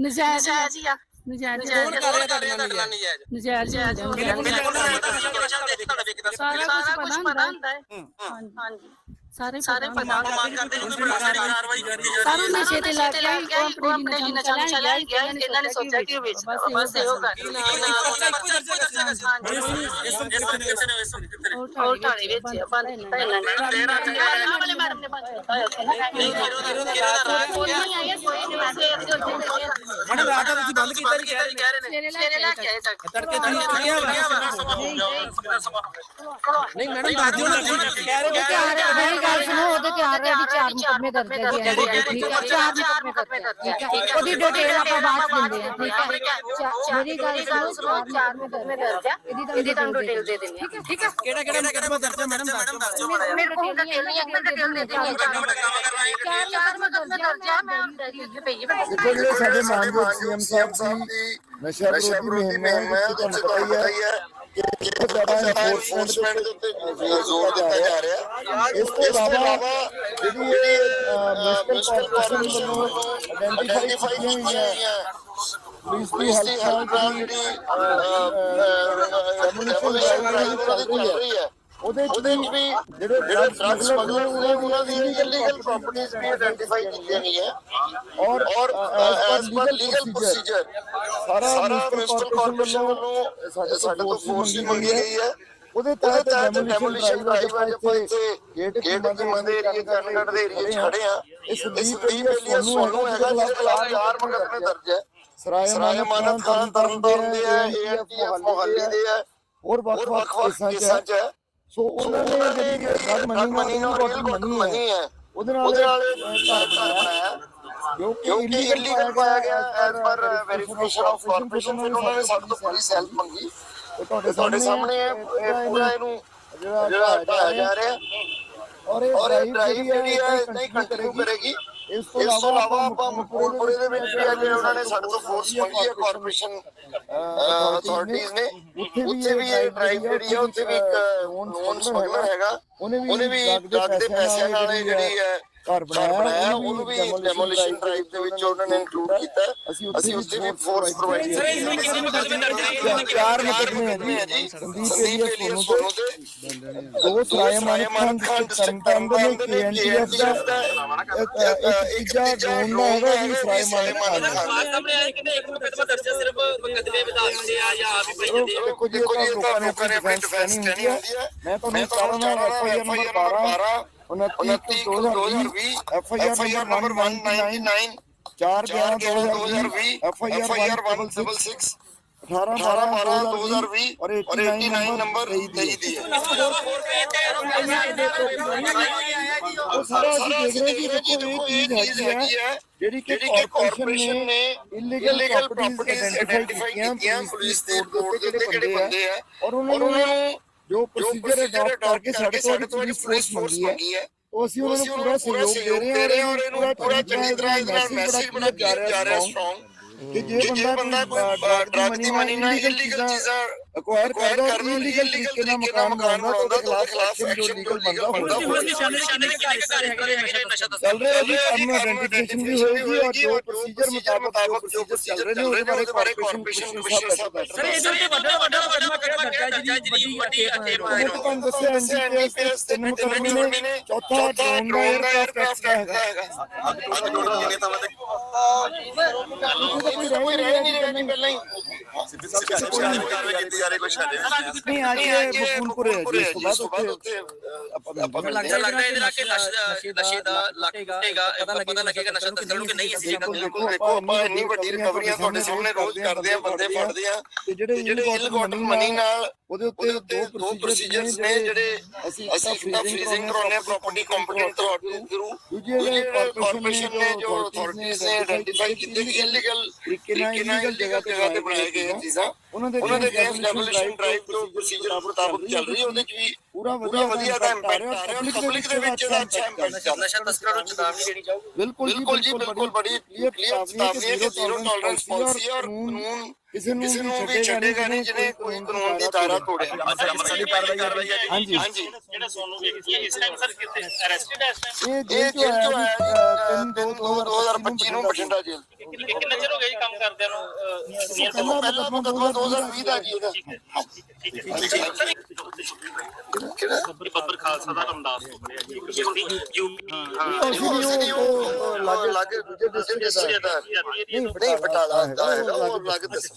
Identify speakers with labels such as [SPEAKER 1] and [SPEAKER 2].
[SPEAKER 1] ਨਜਾਇਜ਼
[SPEAKER 2] ਜੀ ਆ
[SPEAKER 1] ਨਜਾਇਜ਼
[SPEAKER 3] ਕੌਣ ਕਰ ਰਿਹਾ ਤੁਹਾਡੇ ਨਾਲ ਨਜਾਇਜ਼
[SPEAKER 1] ਨਜਾਇਜ਼
[SPEAKER 3] ਬਿਲਕੁਲ ਬਿਲਕੁਲ ਤੁਹਾਡਾ ਵੇਖਦਾ
[SPEAKER 1] ਸਾਰਾ
[SPEAKER 2] ਸਾਰਾ
[SPEAKER 1] ਕੁਝ
[SPEAKER 2] ਕੁਝ
[SPEAKER 1] ਪਤਾ
[SPEAKER 2] ਪਤਾ
[SPEAKER 1] ਹੁੰਦਾ
[SPEAKER 2] ਹੁੰਦਾ ਹੈ ਹਾਂਜੀ
[SPEAKER 1] ਸਾਰੇ
[SPEAKER 2] ਸਾਰੇ
[SPEAKER 1] ਪਤਾ
[SPEAKER 2] ਪਤਾ
[SPEAKER 3] ਮਾਰ ਕਰਦੇ ਨੇ ਕੋਈ ਕਾਰਵਾਈ ਕਰ ਰਹੀ ਹੈ
[SPEAKER 1] ਸਾਰੇ ਨਸ਼ੇ ਤੇ ਲੱਗ ਗਿਆ
[SPEAKER 2] ਗਿਆ ਉਹ ਆਪਣੇ ਜੀ ਨਸ਼ਾ ਨਸ਼ਾ ਲੈ ਗਿਆ ਇਹਨਾਂ ਨੇ ਸੋਚਿਆ ਕਿ ਉਹ ਵੇਚ ਬਸ ਇਹੋ ਗੱਲ ਉਹ ਢਾਣੇ ਵਿੱਚ ਬੰਦ ਕੀਤਾ ਇਹਨਾਂ ਨੇ ਆਹ ਵਾਲੇ ਮੈਡਮ ਨੇ ਬੰਦ ਕੀਤਾ ਹੋਇਆ ਕੋਈ ਨਹੀਂ ਆਇਆ ਕੋਈ ਨਹੀਂ ਵੈਸੇ
[SPEAKER 3] ਮੈਡਮ ਰਾਤ ਦਾ ਤੁਸੀਂ ਬੰਦ ਕੀਤਾ ਜੀ ਕਹਿ ਰਹੇ ਤੜਕੇ ਤੁਸੀਂ ਚੁੱਕਿਆ ਨਹੀਂ ਮੈਡਮ ਦੱਸ ਦਿਓ ਨਾ ਤੁਸੀਂ ਕਹਿ ਰਹੇ ਹੋ
[SPEAKER 4] ਮੇਰੀ ਗੱਲ ਸੁਣੋ ਉਹਦੇ ਤੇ ਆ ਰਿਹਾ ਵੀ ਚਾਰ ਮੁਕੱਦਮੇ ਦਰਜ ਹੈ ਜੀ ਠੀਕ ਹੈ ਚਾਰ ਮੁਕੱਦਮੇ ਦਰਜ ਹੈ ਠੀਕ ਹੈ ਉਹਦੀ ਡਿਟੇਲ ਆਪਾਂ ਬਾਅਦ ਚ ਦਿੰਦੇ ਹਾਂ ਠੀਕ ਹੈ ਚਾ- ਮੇਰੀ ਗੱਲ ਸੁਣੋ ਚਾਰ ਮੁਕੱਦਮੇ ਦਰਜ ਹੈ ਇਹਦੀ ਤੁਹਾਨੂੰ ਡਿਟੇਲ ਦੇ ਦਿੰਦੇ ਹਾਂ ਠੀਕ ਹੈ
[SPEAKER 3] ਕਿਹੜਾ ਕਿਹੜਾ ਮੁਕੱਦਮਾ ਦਰਜ ਹੈ ਮੈਡਮ ਦੱਸ ਦਿਓ
[SPEAKER 4] ਮੇਰੇ ਕੋਲ ਡਿਟੇਲ ਨਹੀਂ ਹੈ ਮੈਂ ਡਿਟੇਲ ਦੇ ਦਿੰਦੀ ਹਾਂ
[SPEAKER 2] ਚਾਰ ਮੁਕੱਦਮੇ ਦਰਜ ਹੈ ਮੈਂ ਡਰੀ ਅੱਗੇ ਪਈ ਹੈ
[SPEAKER 5] ਦੇਖੋ ਜਿਹੜੇ ਸਾਡੇ ਮਾਨਯੋਗ ਸੀਐਮ ਸਾਹਿਬ ਦੀ ਨਸ਼ਾ ਵਿਰੋਧੀ ਮੁਹਿੰਮ ਹੈ ਉਹਦੇ ਵਿੱਚ ਤੁਹਾਨੂੰ ਪਤਾ ਹੀ ਹੈ ਕਿ ਬਹੁਤ ਜ਼ਿਆਦਾ ਐਨਫੋਰਸਮੈਂਟ ਦੇ ਉੱਤੇ ਜ਼ੋਰ ਦਿੱਤਾ ਜਾ ਰਿਹਾ ਇਸ ਤੋਂ ਇਲਾਵਾ ਜਿਹੜੀ ਇਹ ਮਿਊਨਿਸਪਲ ਕਾਰਪੋਰੇਸ਼ਨ ਵੱਲੋਂ ਆਇਡੈਂਟੀਫਾਈ ਕੀਤੀਆਂ ਹੋਈਆਂ ਪੁਲਿਸ ਦੀ ਹੈਲਪ ਨਾਲ ਜਿਹੜੀ ਕਮਿਊਨੀਕੇਸ਼ਨ ਡਰਾਈਵ ਚੱਲ ਰਹੀ ਹੈ ਉਹਦੇ ਚ ਵੀ ਜਿਹੜੇ ਡਰੱਗ ਸਮਗਲਰ ਉਹਨਾਂ ਦੀ ਇਲੀਗਲ ਪ੍ਰਾਪਰਟੀਆਂ ਵੀ ਆਇਡੈਂਟੀਫਾਈ ਕੀਤੀਆਂ ਗਈਆਂ ਔਰ ਔਰ ਐਸ ਪਰ ਲੀਗਲ ਪ੍ਰੋਸੀਜਰ ਸਾਰਾ ਮਿਊਨਿਸਪਲ ਕਾਰਪੋਰੇਸ਼ਨ ਵੱਲੋਂ ਸਾਡੇ ਸਾਡੇ ਤੋਂ ਫੋਰਸ ਵੀ ਮੰਗੀ ਗਈ ਹੈ ਉਹਦੇ ਤਹਿਤ ਡੈਮੋਲੀਸ਼ਨ ਡਰਾਈਵ ਅੱਜ ਆਪਾਂ ਇੱਥੇ ਗੇਟ ਗੇਟ ਦੀ ਮੰਦੇ ਏਰੀਏ ਚੰਨਗੜ ਦੇ ਏਰੀਏ ਖੜੇ ਆ ਇਸ ਸੰਦੀਪ ਏਰੀਆ ਸੋਨੂ ਹੈਗਾ ਜਿਹਦੇ ਖਿਲਾਫ ਚਾਰ ਮੁਕੱਦਮੇ ਦਰਜ ਹੈ ਸਰਾਏ ਮਾਨਤ ਖਾਨ ਤਰਨ ਤਾਰਨ ਦੇ ਹੈ ਏਐਨਟੀਐਫ ਮੋਹਾਲੀ ਦੇ ਹੈ ਹੋਰ ਵੱਖ-ਵੱਖ ਕੇਸਾਂ 'ਚ ਹੈ ਸੋ ਉਹਨਾਂ ਨੇ ਜਿਹੜੀ ਡਰਗ ਮਨੀ ਨਾਲ ਰਿਲ ਮਨੀ ਹੈ। ਉਹਦੇ ਨਾਲ ਉਹਦੇ ਨਾਲ ਘਰ ਬਣਾਇਆ ਕਿਉਂਕਿ ਇਲੀਗਲ ਪਾਇਆ ਗਿਆ as per verification of corporation ਫਿਰ ਉਹਨਾਂ ਨੇ ਸਾਡੇ ਤੋਂ ਪੁਲਿਸ ਹੈਲਪ ਮੰਗੀ। ਤੇ ਤੁਹਾਡੇ ਸਾਹਮਣੇ ਇਹ ਪੂਰਾ ਇਹਨੂੰ ਜਿਹੜਾ ਹਟਾਇਆ ਜਾ ਰਿਹਾ। ਔਰ ਇਹ ਡਰਾਈਵ ਜਿਹੜੀ ਹੈ ਨਹੀਂ ਕੰਟੀਨਿਊ ਕਰੇਗੀ। ਇਸ ਤੋਂ ਇਲਾਵਾ ਆਪਾਂ ਮਕਬੂਲਪੁਰੇ ਦੇ ਵਿੱਚ ਵੀ ਅੱਜ ਉਹਨਾਂ ਨੇ ਸਾਡੇ ਤੋਂ ਫੋਰਸ ਮੰਗੀ ਹੈ ਕਾਰਪੋਰੇਸ਼ਨ ਅਥਾਰਟੀਆਂ ਨੇ। ਉੱਥੇ ਵੀ ਇਹ ਡਰਾਈਵ ਜਿਹੜੀ ਹੈ ਉੱਥੇ ਵੀ ਇੱਕ ਨੋਨ ਸਮਗਲਰ ਹੈਗਾ। ਉਹਨੇ ਵੀ ਡਰਗ ਦੇ ਪੈਸਿਆਂ ਨਾਲ ਜਿਹੜੀ ਹੈ ਘਰ ਬਣਾਇਆ ਉਹਨੂੰ ਵੀ ਡੈਮੋਲੀਸ਼ਨ ਡਰਾਈਵ ਦੇ ਵਿੱਚ ਉਹਨਾਂ ਨੇ ਇਨਕਲੂਡ ਕੀਤਾ। ਅਸੀਂ ਉੱਥੇ ਵੀ ਫੋਰਸ ਪ੍ਰੋਵਾਈਡ ਕੀਤੀ। ਚਾਰ ਮੁਕਦਮੇ ਹੈ ਜੀ। ਸੰਦੀਪ ਏਰੀਆ ਸੋਨੂ ਦੋ। ਸਰਾਏ ਮਾਨਕ ਖਾਨ ਤਰਨਤਾਰਨ ਦੇ ਨੇ ਕੇਐਨਟੀਐਫ ਦਾ। ਇੱਕ ਡਰੋਨ ਦਾ ਹੈਗਾ ਜੀ ਸਰਾਏ ਮਾਨਕ ਖਾਨ
[SPEAKER 3] ਸਾਹਮਣੇ ਆਇਆ ਕਿ ਇੱਕ ਮੁਕੱਦਮਾ ਦਰਜ ਸਿਰਫ ਮੁਕੱਦਮੇ ਵਿਧਾਨ ਦੇ ਆ ਜਾਂ ਆਪ ਹੀ ਭੇਜਦੇ
[SPEAKER 5] ਦੇਖੋ ਜੀ ਇਹ ਤਾਂ ਲੋਕਾਂ ਨੇ ਆਪਣੀ ਡਿਫੈਂਸ ਕਹਿਣੀ ਹੁੰਦੀ ਹੈ। ਮੈਂ ਤੁਹਾਨੂੰ ਸਾਰਾ ਨਾਲ F I R number 12 29 2020 F I R number 199 4 11 2020 F I R 166 18 12 2020 ਔਰ 89 ਨੰਬਰ 23 ਦੀ ਹੈ ਉਹ ਸਾਰਾ ਅਸੀਂ ਦੇਖ ਰਹੇ ਹਾਂ ਕਿ ਦੇਖੋ ਇਹ ਚੀਜ਼ ਹੈਗੀ ਹੈ ਜਿਹੜੀ ਕਿ ਕਾਰਪੋਰੇਸ਼ਨ ਨੇ ਇਲੀਗਲ ਪ੍ਰਾਪਰਟੀਆਂ ਆਇਡੈਂਟੀਫਾਈ ਕੀਤੀਆਂ ਪੁਲਿਸ ਦੇ ਕੋਡ ਦੇ ਉੱਤੇ ਜਿਹੜੇ ਬੰਦੇ ਆ ਔਰ ਉਹਨਾਂ ਨੂੰ ਜੋ ਪ੍ਰੋਸੀਜਰ ਅਡਾਪਟ ਕਰਕੇ ਸਾਡੇ ਤੋਂ ਪੁਲਿਸ ਫੋਰਸ ਮੰਗੀ ਹੈ ਉਹ ਅਸੀਂ ਉਹਨਾਂ ਨੂੰ ਪੂਰਾ ਸਹਿਯੋਗ ਦੇ ਰਹੇ ਹਾਂ ਔਰ ਇਹਨੂੰ ਪੂਰਾ ਚੰਗੀ ਤਰ੍ਹਾਂ ਇਹਦਾ ਮੈਸੇਜ ਬਣਾ ਕੇ ਜਾ ਰਿਹਾ ਸਟਰੋਂਗ ਕਿ ਜੇ ਬੰਦਾ ਡਰਗ ਦੀ ਮਨੀ ਨਾਲ ਇਲੀਗਲ ਚੀਜ਼ਾਂ ਅਕਵਾਇਰ ਕਰਦਾ ਨੂੰ ਲੀਗਲ ਤਰੀਕੇ ਨਾਲ ਮਕਾਨ ਬਣਾਉਂਦਾ ਤਾਂ ਉਹਦੇ ਖਿਲਾਫ ਐਕਸ਼ਨ ਜੋ ਲੀਗਲ ਬਣਦਾ
[SPEAKER 3] ਹੋਊਗਾ
[SPEAKER 5] ਚੱਲ ਰਿਹਾ ਜੀ ਕੰਮ ਆਇਡੈਂਟੀਫਿਕੇਸ਼ਨ ਵੀ ਹੋਏਗੀ ਔਰ ਜੋ ਪ੍ਰੋਸੀਜਰ ਮੁਤਾਬਕ ਜੋ ਪ੍ਰੋਸੀਜਰ ਚੱਲ ਰਹੇ ਨੇ ਉਹਦੇ ਬਾਰੇ ਕਾਰਪੋਰੇਸ਼ਨ ਕਮਿਸ਼ਨਰ ਸਾਹਿਬ ਬੈਠ ਰਹੇ
[SPEAKER 3] ਸਰ ਇਹਦੇ ਤੇ ਵੱਡਾ ਵੱਡਾ ਮੁਕਦਮਾ ਕਿਹੜਾ ਦਰਜ ਹੈ ਜਿਹੜੀ ਵੱਡੀ
[SPEAKER 5] ਅਥੇਰ ਮੈਂ ਤੁਹਾਨੂੰ ਦੱਸਿਆ ਐਨਡੀਪੀਐਸ ਤਿੰਨ ਮੁਕਦਮੇ ਨੇ ਚੌਥਾ ਡਰੋਨ ਦਾ 에ਅਰਕ੍ਰਾਫਟ ਦਾ ਹੈਗਾ
[SPEAKER 6] ਅੱਜ ਟੋਟਲ ਕਿੰਨੇ ਤਾਂ ਵਾਦੇ
[SPEAKER 5] ਕੋਈ ਰਹਿ ਨਹੀਂ ਰਹਿਣੀ ਪਹਿਲਾਂ ਹੀ
[SPEAKER 6] ਸਿੱਧੀ ਸਾਹਿਬ ਕਾਰਵਾਈ ਕੀਤੀ ਰਹੀ ਕੋਈ ਸਾਡੇ
[SPEAKER 5] ਨਹੀਂ ਅੱਜ ਇਹ ਬਕੂਨਪੁਰੇ ਹੈ ਜੀ ਇਸ ਤੋਂ ਬਾਅਦ ਉੱਥੇ ਆਪਾਂ
[SPEAKER 3] ਲੱਗਦਾ ਲੱਗਦਾ ਇਹਦੇ ਨਾਲ ਕਿ ਨਸ਼ੇ ਨਸ਼ੇ ਦਾ ਲੱਗੇਗਾ ਪਤਾ ਲੱਗੇਗਾ ਨਸ਼ਾ ਤਸਕਰ ਨੂੰ ਕਿ ਨਹੀਂ ਅਸੀਂ
[SPEAKER 5] ਬਿਲਕੁਲ ਦੇਖੋ ਆਪਾਂ ਇੰਨੀ ਵੱਡੀ ਰਿਕਵਰੀਆਂ ਤੁਹਾਡੇ ਸਾਹਮਣੇ ਰੋਜ਼ ਕਰਦੇ ਆ ਬੰਦੇ ਫੜਦੇ ਆ ਤੇ ਜਿਹੜੇ ਇਲੀਗਲ ਮਨੀ ਨਾਲ ਉਹਦੇ ਉੱਤੇ ਦੋ ਪ੍ਰੋਸੀਜਰਸ ਨੇ ਜਿਹੜੇ ਅਸੀਂ ਅਸੀਂ ਫ੍ਰੀਜ਼ਿੰਗ ਕਰਾਉਣੇ ਪ੍ਰਾਪਰਟੀ ਕੰਪਲੀਟ ਥਰੂ ਦੂਜੇ ਕਾਰਪੋਰੇਸ਼ਨ ਨੇ ਜੋ ਅਥਾਰਟੀਜ਼ ਨੇ ਆਇਡੈਂਟੀਫਾਈ ਕੀਤੇ ਕਿ ਇਲੀਗਲ ਤਰੀਕੇ ਨਾਲ ਇਲੀਗਲ ਜਗ੍ਹਾ ਤੇ ਬਣਾਏ ਗਏ ਚੀਜ਼ਾਂ। ਉਹਨਾਂ ਦੇ ਉਹਨਾਂ ਦੇ ਅਗੇਂਸਟ ਡੈਮੋਲੀਸ਼ਨ ਡਰਾਈਵ ਜੋ ਪ੍ਰੋਸੀਜਰ ਮੁਤਾਬਕ ਚੱਲ ਰਹੀ ਹੈ ਉਹਦੇ ਚ ਵੀ ਪੂਰਾ ਵਧੀਆ ਦਾ ਇੰਪੈਕਟ ਆ ਰਿਹਾ ਪਬਲਿਕ ਦੇ ਵਿੱਚ ਇਹਦਾ ਅੱਛਾ ਇੰਪੈਕਟ ਚੱਲ
[SPEAKER 3] ਨਸ਼ਾ ਤਸਕਰਾਂ ਨੂੰ ਚੇਤਾਵਨੀ ਦੇਣੀ ਚਾਹੋਗੇ?
[SPEAKER 5] ਬਿਲਕੁਲ ਬਿਲਕੁਲ ਜੀ ਬਿਲਕੁਲ ਬੜੀ ਕਲੀਅਰ ਚੇਤਾਵਨੀ ਹੈ ਕਿ ਜ਼ੀਰੋ ਟੋਲਰੈਂਸ ਪਾਲਿਸੀ ਔਰ ਕਾਨੂੰਨ ਕਿਸੇ ਨੂੰ ਵੀ ਛੱਡੇਗਾ ਨਹੀਂ ਜਿਹਨੇ ਕੋਈ ਕਾਨੂੰਨ ਦੀ ਦਾਇਰਾ ਤੋੜਿਆ।
[SPEAKER 6] ਅੰਮ੍ਰਿਤਸਰ ਦੀ ਕਾਰਵਾਈ ਕਰ। ਰਹੀ ਹੈ
[SPEAKER 5] ਹਾਂਜੀ।
[SPEAKER 6] ਹਾਂਜੀ।
[SPEAKER 7] ਜਿਹੜਾ ਸੋਨੂੰ ਵੇਖੀ ਇਸ ਟਾਈਮ ਸਰ ਕਿਤੇ ਅਰੈਸਟਡ ਹੈ?
[SPEAKER 5] ਇਹ ਜੇਲ੍ਹ
[SPEAKER 8] तो
[SPEAKER 5] ਤੋਂ ਹੈ ਜੀ 3 2 2025 ਨੂੰ ਬਠਿੰਡਾ ਜੇਲ੍ਹ।
[SPEAKER 7] ਕਿੰਨੇ ਚਿਰ ਹੋ ਗਿਆ ਜੀ ਕੰਮ ਕਰਦਿਆਂ ਨੂੰ ਨੀਅਰ
[SPEAKER 5] ਪਹਿਲਾ ਪਹਿਲਾ ਮੁਕਦਮਾ 2020 ਦਾ ਜੀ ਇਹਦਾ ਕਿਹੜਾ
[SPEAKER 7] ਬੱਬਰ ਖਾਲਸਾ ਦਾ ਰਮਦਾਸ ਤੋਂ ਬਣਿਆ ਜੀ ਇੱਕ ਵਿਅਕਤੀ ਯੂਪੀ
[SPEAKER 5] ਅਸੀਂ ਵੀ ਉਹ ਲੱਗ ਲੱਗ ਦੂਜੇ ਡਿਸਟ੍ਰਿਕਟ ਦਾ ਨਹੀਂ ਬਟਾਲਾ ਦਾ ਹੈਗਾ ਉਹ ਲੱਗ ਦੱਸ।